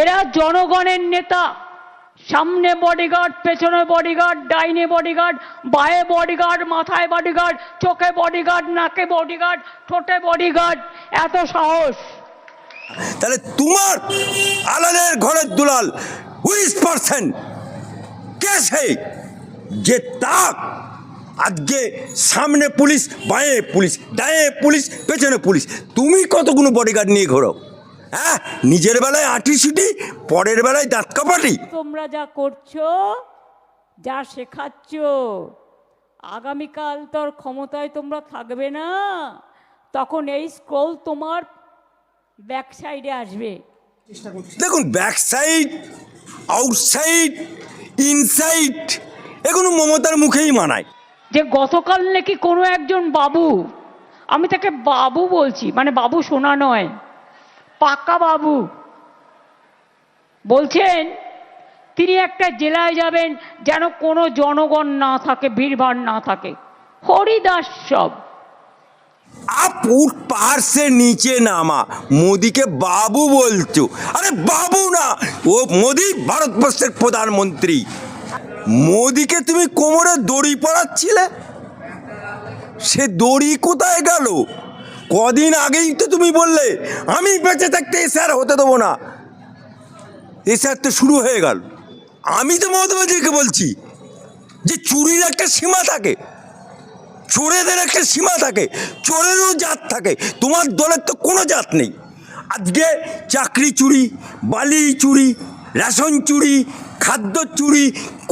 এরা জনগণের নেতা। সামনে বডিগার্ড পেছনে বডিগার্ড ডাইনে বডিগার্ড বায়ে বডিগার্ড মাথায় বডিগার্ড চোখে বডিগার্ড নাকে বডিগার্ড ঠোঁটে বডিগার্ড এত সাহস। তাহলে তোমার আলালের ঘরের দুলাল, উনিশ পার্সেন্ট কে সে যে তাক, আজকে সামনে পুলিশ, বাঁয়ে পুলিশ ডায়ে পুলিশ, পেছনে পুলিশ। তুমি কতগুলো বডিগার্ড নিয়ে ঘোরো হ্যাঁ নিজের বেলায় আঁটি সিটি পরের বেলায় দাঁত কাপাটি। তোমরা যা করছ যা শেখাচ্ছ আগামীকাল তোর ক্ষমতায় তোমরা থাকবে না তখন এই স্ক্রোল তোমার ব্যাক সাইডে আসবে। দেখুন ব্যাক সাইড আউটসাইড ইনসাইড এগুলো মমতার মুখেই মানায়। যে গতকাল নাকি কোনো একজন বাবু আমি তাকে বাবু বলছি মানে বাবু শোনা নয় পাক্কা বাবু বলছেন তিনি একটা জেলায় যাবেন যেন কোনো জনগণ না থাকে ভিড়ভাড় না থাকে হরিদাস সব आप उठ पहाड़ से नीचे नामा मोदी के बाबू বলছো আরে বাবু না ও মোদি ভারতবর্ষের প্রধানমন্ত্রী মোদিকে তুমি কোমরে দড়ি পড়াচ্ছিলে সে দড়ি কোথায় গেল কদিন আগেই তো তুমি বললে, আমি বেঁচে থাকতে এসআর হতে দেবো না। এসআর তো শুরু হয়ে গেল। আমি তো মমতা বলছি যে চুরির একটা সীমা থাকে, চোরেদের একটা সীমা থাকে, চোরেরও জাত থাকে, তোমার দলের তো কোনো জাত নেই। আজকে চাকরি চুরি, বালি চুরি, রেশন চুরি, খাদ্য চুরি,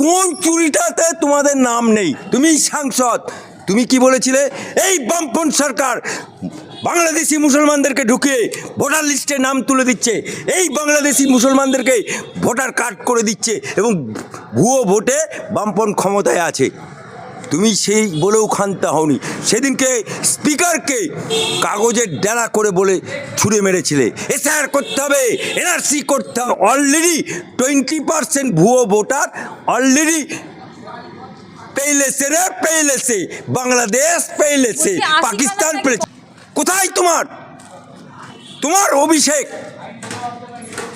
কোন চুরিটাতে তোমাদের নাম নেই? তুমি সাংসদ। তুমি কি বলেছিলে? এই বামপন সরকার বাংলাদেশি মুসলমানদেরকে ঢুকিয়ে ভোটার লিস্টে নাম তুলে দিচ্ছে। এই বাংলাদেশি মুসলমানদেরকে ভোটার কার্ড করে দিচ্ছে এবং ভুয়ো ভোটে বামপন ক্ষমতায় আছে। তুমি সেই বলেও ক্ষান্ত হওনি। সেদিনকে স্পিকারকে কাগজের ডেলা করে বলে ছুঁড়ে মেরেছিলে। এসআর করতে হবে এনআরসি করতে হবে। অলরেডি টোয়েন্টি পার্সেন্ট ভুয়ো ভোটার অলরেডি পেইলেছে রে পেইলেছে বাংলাদেশ পেইলেছে পাকিস্তান পেয়েছে কোথায় তোমার? তোমার অভিষেক।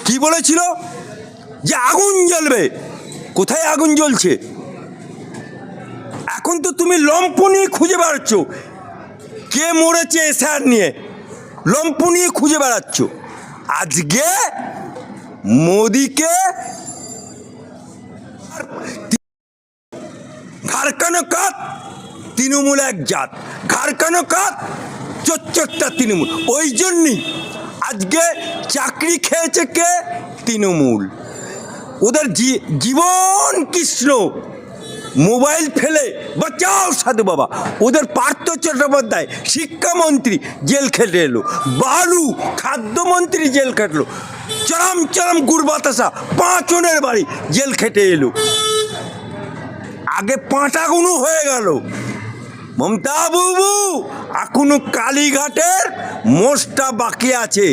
কি বলেছিল? যে আগুন জ্বলবে। কোথায় আগুন জ্বলছে? এখন তো তুমি লম্প নিয়ে খুঁজে বেড়াচ্ছ। কে মরেছে স্যার নিয়ে? লম্প নিয়ে খুঁজে বেড়াচ্ছ। আজকে মোদিকে ঘাড়কানো কাত, তৃণমূল এক জাত। ঘাড়কানো কাত চচ্চরটা তৃণমূল। ওই জন্যই আজকে চাকরি খেয়েছে কে? তৃণমূল। ওদের জীবন কৃষ্ণ। মোবাইল ফেলে। বাঁচাও সাধু বাবা। ওদের পার্থ চট্টোপাধ্যায়, শিক্ষামন্ত্রী, জেল খেটে এলো। বালু, খাদ্যমন্ত্রী, জেল খেটলো। চরম চরম গুড় বাতাসা পাঁচনের বাড়ি, জেল খেটে এলো। আগে পাঁটাগুনো হয়ে গেল। মমতা বাবু, এখনও কালীঘাটের মোষটা বাকি আছে।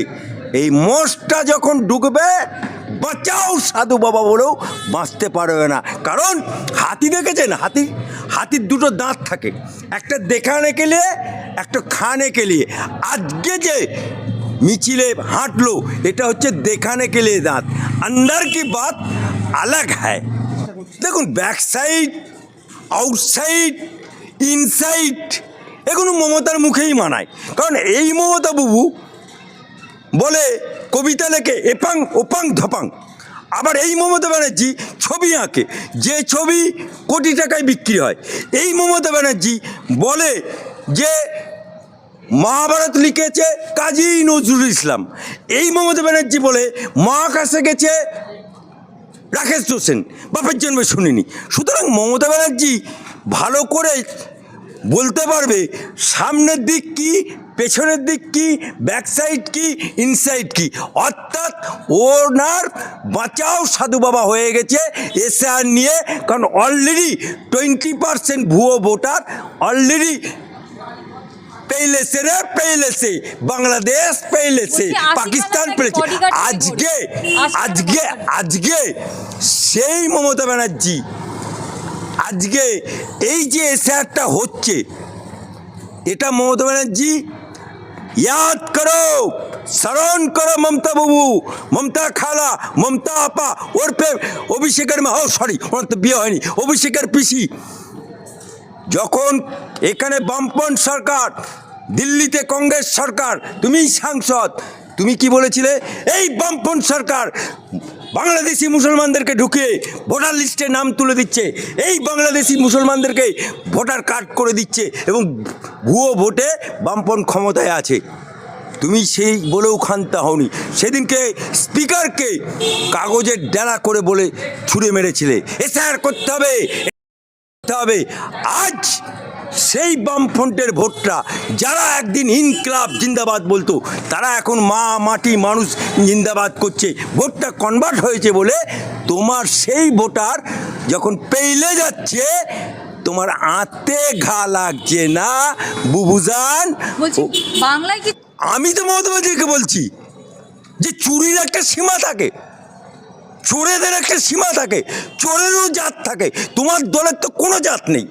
এই মোষটা যখন ঢুকবে বাঁচাও সাধু বাবা বলেও বাঁচতে পারবে না। কারণ হাতি দেখেছেন? হাতি, হাতির দুটো দাঁত থাকে। একটা দেখানে কেলিয়ে একটা খানে কেলিয়ে আজকে যে মিছিলে হাঁটলো, এটা হচ্ছে দেখানে কেলিয়ে দাঁত। আন্ডার কি বাত আলাগ হ্যায় দেখুন ব্যাক সাইড আউটসাইড ইনসাইড এগুলো মমতার মুখেই মানায়। কারণ এই মমতা বাবু বলে, কবিতা লেখে, এপাং, ওপাং, ধপাং। আবার এই মমতা ব্যানার্জি ছবি আঁকে। যে ছবি কোটি টাকায় বিক্রি হয়, এই মমতা ব্যানার্জি বলে যে মহাভারত লিখেছে কাজী নজরুল ইসলাম। এই মমতা ব্যানার্জি বলে মা মহাকাশে গেছে রাকেশ হোসেন বাপের জন্মে শুনিনি। সুতরাং মমতা ব্যানার্জি ভালো করে বলতে পারবে সামনের দিক কি পেছনের দিক কি ব্যাক সাইড কি ইনসাইড কি। অর্থাৎ ওনার বাঁচাও সাধু বাবা হয়ে গেছে এসআর নিয়ে কারণ অলরেডি টোয়েন্টি পার্সেন্ট ভুয়ো ভোটার অলরেডি পেইলেছে রে পেইলেছে বাংলাদেশ পেইলেছে পাকিস্তান পেয়েছে আজকে আজকে আজকে সেই মমতা ব্যানার্জি আজকে এই যে এসআরটা হচ্ছে, এটা মমতা ব্যানার্জি, ইয়াদ করো, স্মরণ করো মমতা বাবু, মমতা খালা, মমতা আপা, ওরফে অভিষেকের মা, ও সরি ওনার তো বিয়ে হয়নি, অভিষেকের পিসি। যখন এখানে বামপন সরকার, দিল্লিতে কংগ্রেস সরকার তুমি সাংসদ, তুমি কি বলেছিলে? এই বামপন সরকার বাংলাদেশি মুসলমানদেরকে ঢুকিয়ে ভোটার লিস্টে নাম তুলে দিচ্ছে। এই বাংলাদেশি মুসলমানদেরকে ভোটার কার্ড করে দিচ্ছে এবং ভুয়ো ভোটে বামপন ক্ষমতায় আছে। তুমি সেই বলেও ক্ষান্ত হওনি। সেদিনকে স্পিকারকে কাগজের ডেলা করে বলে ছুঁড়ে মেরেছিলে। এসআর করতে হবে করতে হবে। আজ সেই বামফ্রন্টের ভোটটা যারা একদিন ইনকলাব জিন্দাবাদ বলতো তারা এখন মা মাটি মানুষ জিন্দাবাদ করছে। ভোটটা কনভার্ট হয়েছে বলে তোমার সেই ভোটার যখন পেইলে যাচ্ছে তোমার আঁতে ঘা লাগছে না বুবুজান? বলছি বাংলায় কি আমি তো মমতা ব্যানার্জিকে বলছি যে চুরির একটা সীমা থাকে চোরেদের একটা সীমা থাকে চোরেরও জাত থাকে তোমার দলের তো কোনো জাত নেই।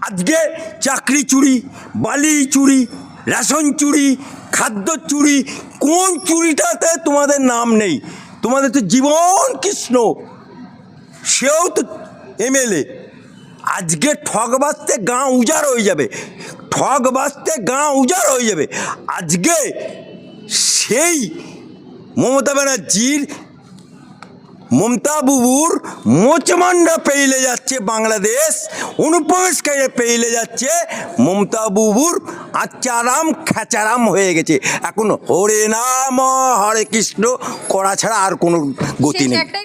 আজকে চাকরি চুরি, বালি চুরি, রেশন চুরি, খাদ্য চুরি, কোন চুরিটাতে তোমাদের নাম নেই? তোমাদের তো জীবন কৃষ্ণ। সেও তো এমএলএ। আজকে ঠগ বাজতে গাঁ উজাড় হয়ে যাবে। ঠগ বাজতে গাঁ উজাড় হয়ে যাবে। আজকে সেই মমতা ব্যানার্জির মমতা বুবুর মোচমান্ডা পেইলে যাচ্ছে বাংলাদেশ অনুপ্রবেশকারী পেইলে যাচ্ছে মমতা বুবুর আচ্চারাম খ্যাচারাম হয়ে গেছে। এখন হরে নাম হরে কৃষ্ণ করা ছাড়া আর কোনো গতি নেই।